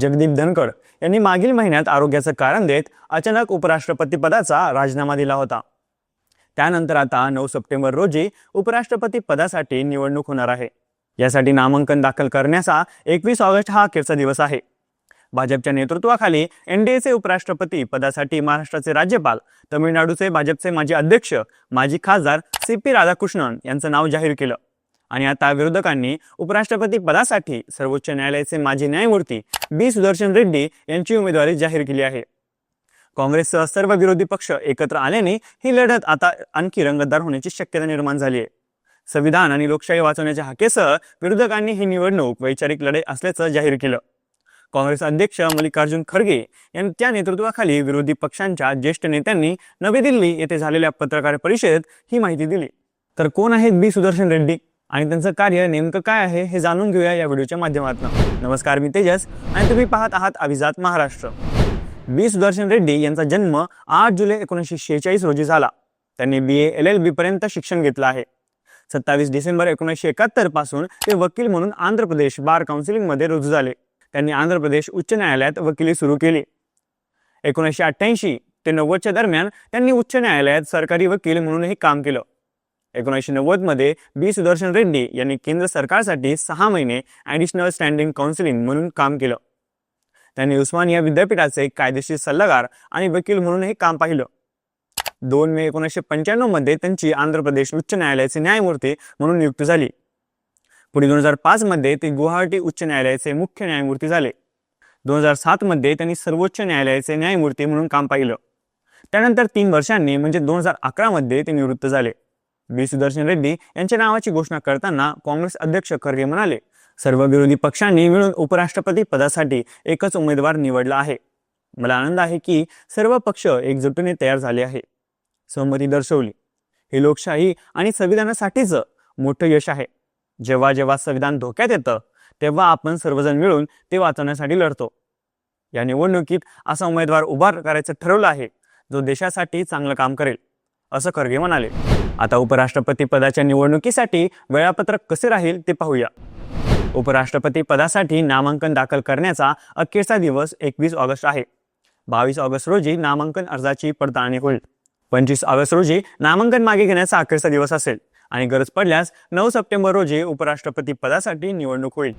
जगदीप धनखड यांनी मागील महिन्यात आरोग्याचं कारण देत अचानक उपराष्ट्रपतीपदाचा राजीनामा दिला होता. त्यानंतर आता नऊ सप्टेंबर रोजी उपराष्ट्रपती पदासाठी निवडणूक होणार आहे. यासाठी नामांकन दाखल करण्याचा एकवीस ऑगस्ट हा अखेरचा दिवस आहे. भाजपच्या नेतृत्वाखाली एनडीएचे उपराष्ट्रपती पदासाठी महाराष्ट्राचे राज्यपाल तमिळनाडूचे भाजपचे माजी अध्यक्ष माजी खासदार सी पी राधाकृष्णन यांचं नाव जाहीर केलं. आणि आता विरोधकांनी उपराष्ट्रपती पदासाठी सर्वोच्च न्यायालयाचे माजी न्यायमूर्ती बी. सुदर्शन रेड्डी यांची उमेदवारी जाहीर केली आहे. काँग्रेससह सर्व विरोधी पक्ष एकत्र आल्याने ही लढत आता आणखी रंगतदार होण्याची शक्यता निर्माण झाली आहे. संविधान आणि लोकशाही वाचवण्याच्या हाकेसह विरोधकांनी ही निवडणूक वैचारिक लढाई असल्याचं जाहीर केलं. काँग्रेस अध्यक्ष मल्लिकार्जुन खरगे यांच्या नेतृत्वाखाली विरोधी पक्षांच्या ज्येष्ठ नेत्यांनी नवी दिल्ली येथे झालेल्या पत्रकार परिषदेत ही माहिती दिली. तर कोण आहेत बी. सुदर्शन रेड्डी? आणि त्यांचं कार्य नेमकं काय आहे हे जाणून घेऊया या व्हिडिओच्या माध्यमातून. नमस्कार मी तेजस आणि तुम्ही पाहत आहात अभिजात महाराष्ट्र. बी. सुदर्शन रेड्डी यांचा जन्म आठ जुलै एकोणीसशे शेहेचाळीस रोजी झाला. त्यांनी बी ए एल एल बी पर्यंत शिक्षण घेतलं आहे. सत्तावीस डिसेंबर एकोणीसशे एकाहत्तरपासून ते वकील म्हणून आंध्र प्रदेश बार काउन्सिलिंगमध्ये रुजू झाले. त्यांनी आंध्र प्रदेश उच्च न्यायालयात वकिली सुरू केली. एकोणीसशे अठ्ठ्याऐंशी ते नव्वदच्या दरम्यान त्यांनी उच्च न्यायालयात सरकारी वकील म्हणूनही काम केलं. एकोणीसशे नव्वदमध्ये बी सुदर्शन रेड्डी यांनी केंद्र सरकारसाठी सहा महिने ॲडिशनल स्टँडिंग काउन्सिलिंग म्हणून काम केलं. त्यांनी उस्मानिया विद्यापीठाचे कायदेशीर सल्लागार आणि वकील म्हणूनही काम पाहिलं. दोन मे एकोणीसशे पंच्याण्णवमध्ये त्यांची आंध्र प्रदेश उच्च न्यायालयाचे न्यायमूर्ती म्हणून नियुक्ती झाली. पुढे दोन हजार पाच मध्ये ते गुवाहाटी उच्च न्यायालयाचे मुख्य न्यायमूर्ती झाले. दोन हजार सात मध्ये त्यांनी सर्वोच्च न्यायालयाचे न्यायमूर्ती म्हणून काम पाहिलं. त्यानंतर तीन वर्षांनी म्हणजे दोन हजार अकरा मध्ये ते निवृत्त झाले. व्ही सुदर्शन रेड्डी यांच्या नावाची घोषणा करताना काँग्रेस अध्यक्ष खरगे म्हणाले सर्व विरोधी पक्षांनी मिळून उपराष्ट्रपती पदासाठी एकच उमेदवार निवडला आहे. मला आनंद आहे की सर्व पक्ष एकजुटीने तयार झाले आहे. सहमती दर्शवली. हे लोकशाही आणि संविधानासाठीच मोठं यश आहे. जेव्हा जेव्हा संविधान धोक्यात येतं तेव्हा आपण सर्वजण मिळून ते वाचवण्यासाठी लढतो. या निवडणुकीत असा उमेदवार उभा करायचं ठरवलं आहे जो देशासाठी चांगलं काम करेल असं खरगे म्हणाले. आता उपराष्ट्रपती पदाच्या निवडणुकीसाठी वेळापत्रक कसे राहील ते पाहूया. उपराष्ट्रपती पदासाठी नामांकन दाखल करण्याचा अखेरचा दिवस एकवीस ऑगस्ट आहे. बावीस ऑगस्ट रोजी नामांकन अर्जाची पडताळणी होईल. पंचवीस ऑगस्ट रोजी नामांकन मागे घेण्याचा अखेरचा दिवस असेल आणि गरज पडल्यास नऊ सप्टेंबर रोजी उपराष्ट्रपती पदासाठी निवडणूक होईल.